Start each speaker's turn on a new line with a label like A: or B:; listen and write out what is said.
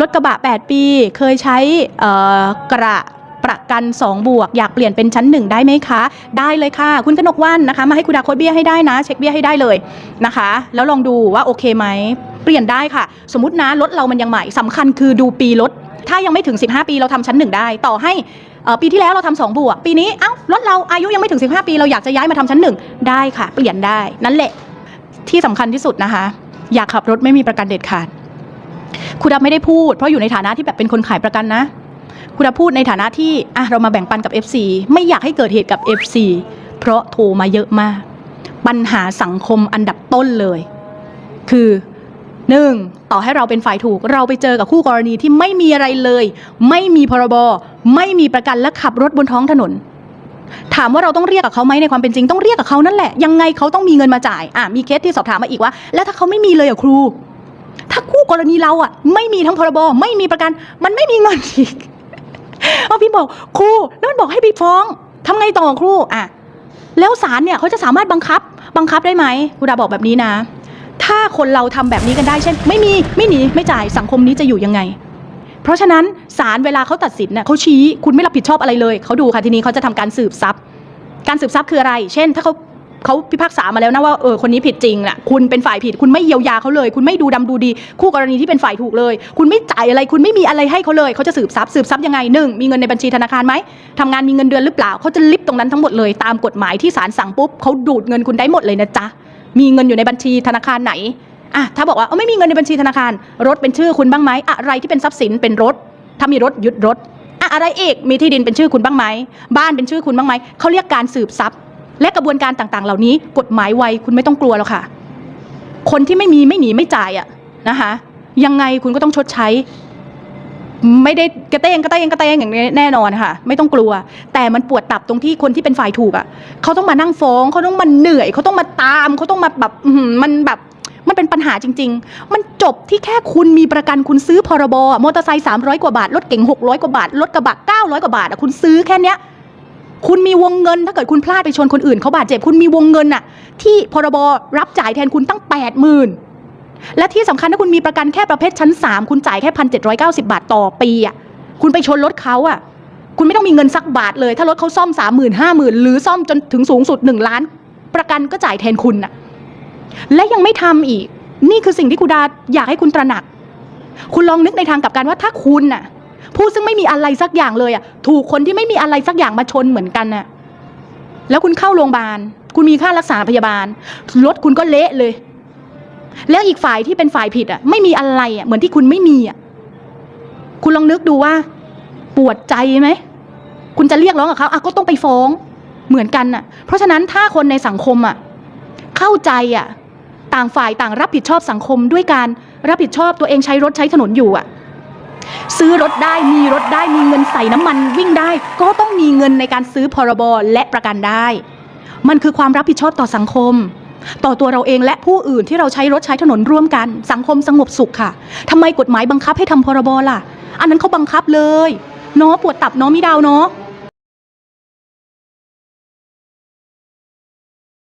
A: รถกระบะ 8 ปี เคยใช้กระประกัน 2 บวก อยากเปลี่ยนเป็นชั้น 1 ได้ไหมคะ ได้เลยค่ะ คุณกนกวันนะคะ มาให้คุณดาโคดเบี้ยให้ได้นะ เช็คเบี้ยให้ได้เลยนะคะ แล้วลองดูว่าโอเคไหม เปลี่ยนได้ค่ะ สมมตินะรถเรามันยังใหม่สำคัญคือดูปีรถ ถ้ายังไม่ถึง 15 ปีเราทำชั้น 1 ได้ ต่อให้ปีที่แล้วเราทำสองบวก ปีนี้เอ้ารถเราอายุยังไม่ถึง 15 ปีเราอยากจะย้ายมาทำชั้น 1 ได้ค่ะ เปลี่ยนได้นั่นแหละที่สำคัญที่สุดนะคะ อยากขับรถไม่มีประกันเด็ดขาด คุณดับไม่ได้พูดเพราะอยู่ในฐานะที่แบบเป็นคนขายประกันนะคุณดับพูดในฐานะที่อะเรามาแบ่งปันกับ FC ไม่อยากให้เกิดเหตุกับ FC เพราะโทรมาเยอะมาก ปัญหาสังคมอันดับต้นเลย คือหนึ่งต่อให้เราเป็นฝ่ายถูก เราไปเจอกับคู่กรณีที่ไม่มีอะไรเลย ไม่มีพรบไม่มีประกันและขับรถบนท้องถนน ถามว่าเราต้องเรียกกับเขาไหมในความเป็นจริงต้องเรียกกับเขานั่นแหละ ยังไงเขาต้องมีเงินมาจ่ายอะมีเคสที่สอบถามมาอีกว่า แล้วถ้าเขาไม่มีเลยอะครู ถ้าคู่กรณีเราอะ ไม่มีทั้งพรบไม่มีประกัน มันไม่มีเงินอีกเอาพี่บอกครูแล้วมันบอกให้ไปฟ้องทำไงต่อครูอะแล้วศาลเนี่ยเขาจะสามารถบังคับ บังคับได้ไหมครูดาบอกแบบนี้นะ ถ้าคนเราทำแบบนี้กันได้เช่น ไม่มีไม่หนีไม่จ่ายสังคมนี้จะอยู่ยังไง เพราะฉะนั้นศาลเวลาเขาตัดสินเนี่ยเขาชี้คุณไม่รับผิดชอบอะไรเลยเขาดูค่ะทีนี้เขาจะทำการสืบทรัพย์ การสืบทรัพย์คืออะไร เช่น ถ้าเขา เขาพิพากษามาแล้วนะว่าเออคนนี้ผิดจริงน่ะคุณเป็นฝ่ายผิด คุณไม่เยียวยาเขาเลย คุณไม่ดูดำดูดี คู่กรณีที่เป็นฝ่ายถูกเลย คุณไม่จ่ายอะไร คุณไม่มีอะไรให้เขาเลยเขาจะสืบทรัพย์สืบทรัพย์ยังไงหนึ่งมีเงินในบัญชีธนาคารไหมทำงานมีเงินเดือนหรือเปล่าเขาจะลิฟต์ตรงนั้นทั้งหมดเลยตามกฎหมายที่ศาลสั่งปุ๊บเขาดูดเงินคุณได้หมดเลยนะจ๊ะมีเงินอยู่ในบัญชีธนาคารไหนอะถ้าบอกว่าเออไม่มีเงินในบัญชีธนาคาร รถเป็นชื่อคุณบ้างไหมอะไรที่เป็นทรัพย์สินเป็นรถ ถ้ามีรถยึดรถอะอะไรอีกมีที่ดินเป็นชื่อคุณบ้างไหมบ้านเป็นชื่อคุณบ้างไหมเขาเรียกการสืบทรัพย์ และกระบวนการต่างๆ เหล่านี้ กฎหมายไวคุณไม่ต้องกลัวแล้วค่ะ คนที่ไม่มีไม่หนีไม่จ่ายอะนะคะยังไงคุณก็ต้องชดใช้ ไม่ได้กระเตงกระเตงกระเตงอย่างแน่นอนค่ะ ไม่ต้องกลัว แต่มันปวดตับตรงที่คนที่เป็นฝ่ายถูกอะเขาต้องมานั่งฟ้องเขาต้องมาเหนื่อยเขาต้องมาตามเขาต้องมาแบบมันแบบมันเป็นปัญหาจริง ๆ มันจบที่แค่คุณมีประกันคุณซื้อพรบอมอเตอร์ไซค์สามร้อยกว่าบาท รถเก๋งหกร้อยกว่าบาท รถกระบะเก้าร้อยกว่าบาทอะคุณซื้อแค่เนี้ย คุณมีวงเงินถ้าเกิดคุณพลาดไปชนคนอื่นเขาบาดเจ็บคุณมีวงเงินอะที่พรบรับจ่ายแทนคุณตั้งแปดหมื่นและที่สำคัญถ้าคุณมีประกันแค่ประเภทชั้น 3 คุณจ่ายแค่พันเจ็ดร้อยเก้าสิบาทต่อปีอะคุณไปชนรถเขาอะ คุณไม่ต้องมีเงินสักบาทเลย ถ้ารถเขาซ่อมสามหมื่นห้าหมื่นหรือซ่อมจนถึงสูงสุดหนึ่งล้าน ประกันก็จ่ายแทนคุณอะและยังไม่ทำอีก นี่คือสิ่งที่ครูดาอยากให้คุณตระหนัก คุณลองนึกในทางกลับกันว่าถ้าคุณน่ะ ผู้ซึ่งไม่มีอะไรสักอย่างเลยอะ ถูกคนที่ไม่มีอะไรสักอย่างมาชนเหมือนกันน่ะ แล้วคุณเข้าโรงพยาบาล คุณมีค่ารักษาพยาบาล รถคุณก็เละเลย แล้วอีกฝ่ายที่เป็นฝ่ายผิดอะ ไม่มีอะไรอะ เหมือนที่คุณไม่มีอะ คุณลองนึกดูว่า ปวดใจไหม คุณจะเรียกร้องกับเขาอะก็ต้องไปฟ้องเหมือนกันอะ เพราะฉะนั้นถ้าคนในสังคมอะ เข้าใจอะ ต่างฝ่ายต่างรับผิดชอบสังคมด้วยการรับผิดชอบตัวเองใช้รถใช้ถนนอยู่อะ ซื้อรถได้มีรถได้มีเงินใส่น้ำมันวิ่งได้ ก็ต้องมีเงินในการซื้อพรบและประกันได้ มันคือความรับผิดชอบต่อสังคม ต่อตัวเราเองและผู้อื่นที่เราใช้รถใช้ถนนร่วมกัน สังคมสงบสุขค่ะทำไมกฎหมายบังคับให้ทำพรบล่ะ อันนั้นเขาบังคับเลยเนาะปวดตับเนาะมิดาวเนาะ